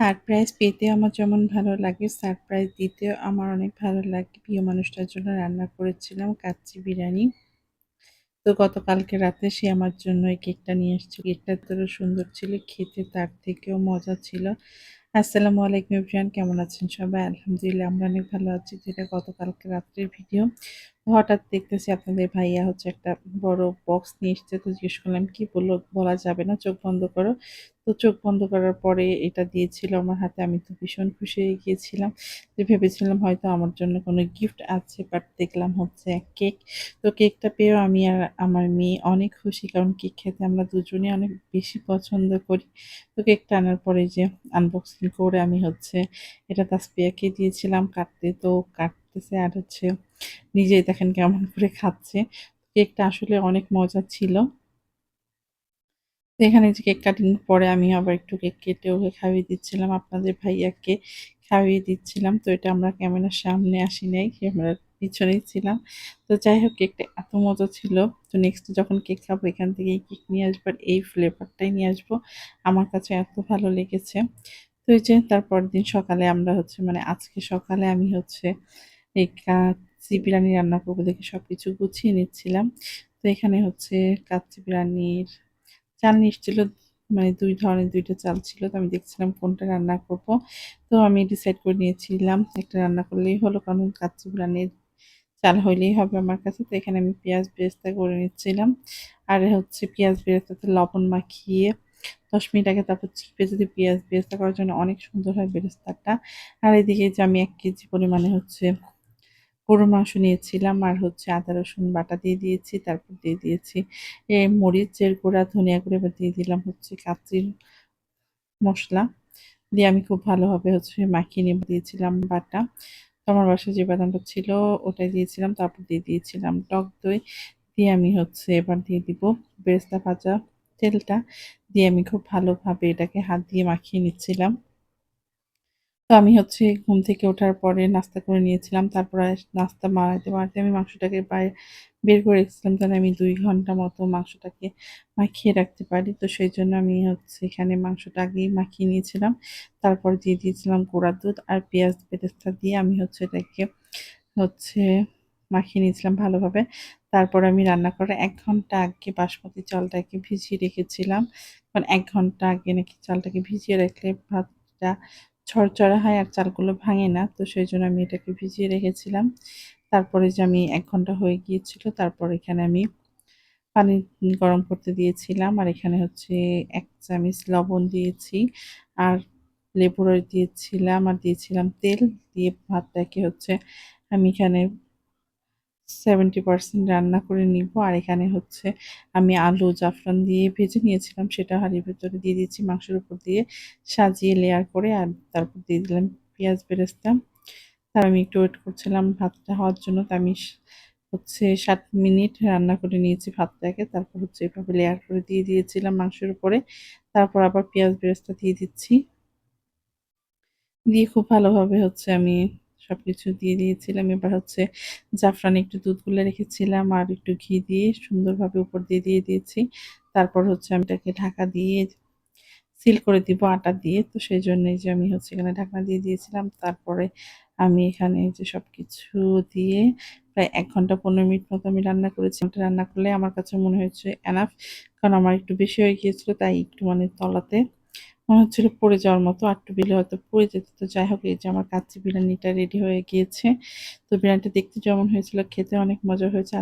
Surprise পেতে আমার যেমন ভালো লাগে, সারপ্রাইজ দিতেও আমার অনেক ভালো লাগে। প্রিয় মানুষটার জন্য রান্না করেছিলাম কাচ্চি বিরিয়ানি। তো গতকালকে রাতে সে আমার জন্য এই কেকটা নিয়ে এসেছিল। কেকটা তো সুন্দর ছিল, খেতে তার থেকেও মজা ছিল। আসসালামু আলাইকুম এভরিওয়ান, কেমন আছেন সবাই? আলহামদুলিল্লাহ, আমরা অনেক ভালো আছি। যেটা গতকালকে রাত্রের ভিডিও। হঠাৎ দেখতেছি আপনাদের ভাইয়া হচ্ছে একটা বড় বক্স নিয়ে এসেছে। তো জিজ্ঞেস করলাম, কি বলল? বলা যাবে না, চোখ বন্ধ করো। তো চোখ বন্ধ করার পরে এটা দিয়েছিল আমার হাতে। আমি তো ভীষণ খুশি হয়ে গিয়েছিলাম। যে ভেবেছিলাম হয়তো আমার জন্য কোনো গিফট আছে বাট দেখলাম হচ্ছে এক কেক তো কেকটা পেয়েও আমি আর আমার মেয়ে অনেক খুশি, কারণ কেক খেতে আমরা দুজনে অনেক বেশি পছন্দ করি। তো কেকটা আনার পরে যে আনবক্সিং করে আমি হচ্ছে এটা তাসপিয়াকে দিয়েছিলাম কাটতে। তো কাটতেছে আর হচ্ছে নিজেই দেখেন কেমন করে খাচ্ছে। কেকটা আসলে অনেক মজা ছিল। এখানে যে কেক কাটিং পরে আমি আবার একটু কেক কেটে ওকে খাইয়ে দিচ্ছিলাম, আপনাদের ভাইয়াকে খাইয়ে দিচ্ছিলাম। তো এটা আমরা ক্যামেরার সামনে আসি নাই, ক্যামেরার পিছনেই ছিলাম। তো যাই হোক, কেকটা এত মজা ছিল। তো নেক্সট যখন কেক খাব, এখান থেকে কেক নিয়ে আসব আর এই ফ্লেভারটাই নিয়ে আসব। আমার কাছে এত ভালো লেগেছে। তো এই যে তারপর দিন সকালে আমরা হচ্ছে মানে আজকে সকালে আমি হচ্ছে এই কাচ্চি বিরিয়ানি রান্না করব দেখে সব কিছু গুছিয়ে নিচ্ছিলাম। তো এখানে হচ্ছে কাচ্চি বিরিয়ানির চাল নিচ্ছিল মানে দুই ধরনের দুইটা চাল ছিল, তো আমি দেখছিলাম কোনটা রান্না করব। তো আমি ডিসাইড করে নিয়েছিলাম একটা রান্না করলেই হলো, কারণ কাচ্চি বিরিয়ানির চাল হইলেই হবে আমার কাছে। তো এখানে আমি পেঁয়াজ বেরেস্তা করে নিচ্ছিলাম। আর হচ্ছে পেঁয়াজ বেরেস্তাতে লবণ মাখিয়ে দশ মিনিট আগে তারপর চিপে যদি পেঁয়াজ বেরেস্তা করার জন্য অনেক সুন্দর হয় বেরেস্তাটা। আর এদিকে যে আমি এক কেজি পরিমাণে হচ্ছে গরুর মাংস নিয়েছিলাম, আর হচ্ছে আদা, রসুন বাটা দিয়ে দিয়েছি, তারপর দিয়ে দিয়েছি এ মরিচের গুঁড়া, ধনিয়া গুঁড়া, এবার দিয়ে দিলাম হচ্ছে কাচির মশলা। দিয়ে আমি খুব ভালোভাবে হচ্ছে মাখিয়ে নিয়ে দিয়েছিলাম বাটা। তো আমার বাসায় যে বাদামটা ছিল ওটাই দিয়েছিলাম, তারপর দিয়ে দিয়েছিলাম টক দই। দিয়ে আমি হচ্ছে এবার দিয়ে দিব বেরেস্তা ভাজা। তেলটা দিয়ে আমি খুব ভালোভাবে এটাকে হাত দিয়ে মাখিয়ে নিচ্ছিলাম। তো আমি হচ্ছে ঘুম থেকে ওঠার পরে নাস্তা করে নিয়েছিলাম। তারপর নাস্তা মারাতে মারাতে আমি মাংসটাকে বাইরে বের করে রেখেছিলাম তাহলে আমি দুই ঘণ্টা মতো মাংসটাকে মাখিয়ে রাখতে পারি। তো সেই জন্য আমি হচ্ছে এখানে মাংসটা আগেই মাখিয়ে নিয়েছিলাম। তারপর দিয়ে দিয়েছিলাম গোড়া দুধ আর পেঁয়াজ বেরেস্তা দিয়ে আমি হচ্ছে এটাকে হচ্ছে মাখিয়ে নিয়েছিলাম ভালোভাবে। তারপর আমি রান্না করার এক ঘণ্টা আগে বাসমতি চালটাকে ভিজিয়ে রেখেছিলাম। কারণ এক ঘণ্টা আগে নাকি চালটাকে ভিজিয়ে রাখলে ভাতটা ছড়ছড়া হয় আর চালগুলো ভাঙে না। তো সেই জন্য আমি এটাকে ভিজিয়ে রেখেছিলাম। তারপরে যে আমি এক ঘণ্টা হয়ে গিয়েছিল, তারপর এখানে আমি পানি গরম করতে দিয়েছিলাম। আর এখানে হচ্ছে এক চামচ লবণ দিয়েছি আর লেবু দিয়েছিলাম আর দিয়েছিলাম তেল। দিয়ে ভাতটাকে হচ্ছে আমি এখানে সেভেন্টি পার্সেন্ট রান্না করে নিব। আর এখানে হচ্ছে আমি আলু জাফরান দিয়ে ভেজে নিয়েছিলাম, সেটা হাঁড়ির ভেতরে দিয়ে দিয়েছি মাংসের উপর দিয়ে সাজিয়ে লেয়ার করে আর তারপর দিয়ে দিলাম পেঁয়াজ বেরেস্তা। তার আমি একটু ওয়েট করছিলাম ভাতটা হওয়ার জন্য, তা আমি হচ্ছে সাত মিনিট রান্না করে নিয়েছি ভাতটাকে। তারপর হচ্ছে এভাবে লেয়ার করে দিয়ে দিয়েছিলাম মাংসের উপরে। তারপর আবার পেঁয়াজ বেরেস্তা দিয়ে দিচ্ছি। দিয়ে খুব ভালোভাবে হচ্ছে আমি সব কিছু দিয়ে দিয়েছিলাম। এবার হচ্ছে জাফরান একটু দুধ গুলে রেখেছিলাম আর একটু ঘি দিয়ে সুন্দরভাবে উপর দিয়ে দিয়ে দিয়েছি। তারপর হচ্ছে আমি এটাকে ঢাকা দিয়ে সিল করে দিব আটা দিয়ে। তো সেই জন্যই যে আমি হচ্ছে এখানে ঢাকনা দিয়ে দিয়েছিলাম। তারপরে আমি এখানে যে সব কিছু দিয়ে প্রায় এক ঘণ্টা পনেরো মিনিট মতো আমি রান্না করেছি। রান্না করলে আমার কাছে মনে হয়েছে এনাফ কারণ আমার একটু বেশি হয়ে গিয়েছিল, তাই একটু মানে তলাতে মনে হচ্ছিল পড়ে যাওয়ার মতো। আটটু বিলে হয়তো পড়ে যেত। তো যাই হোক, এই যে আমার কাচ্চি বিরিয়ানিটা রেডি হয়ে গিয়েছে। তো বিরিয়ানিটা দেখতে যেমন হয়েছিল, খেতে অনেক মজা হয়েছে।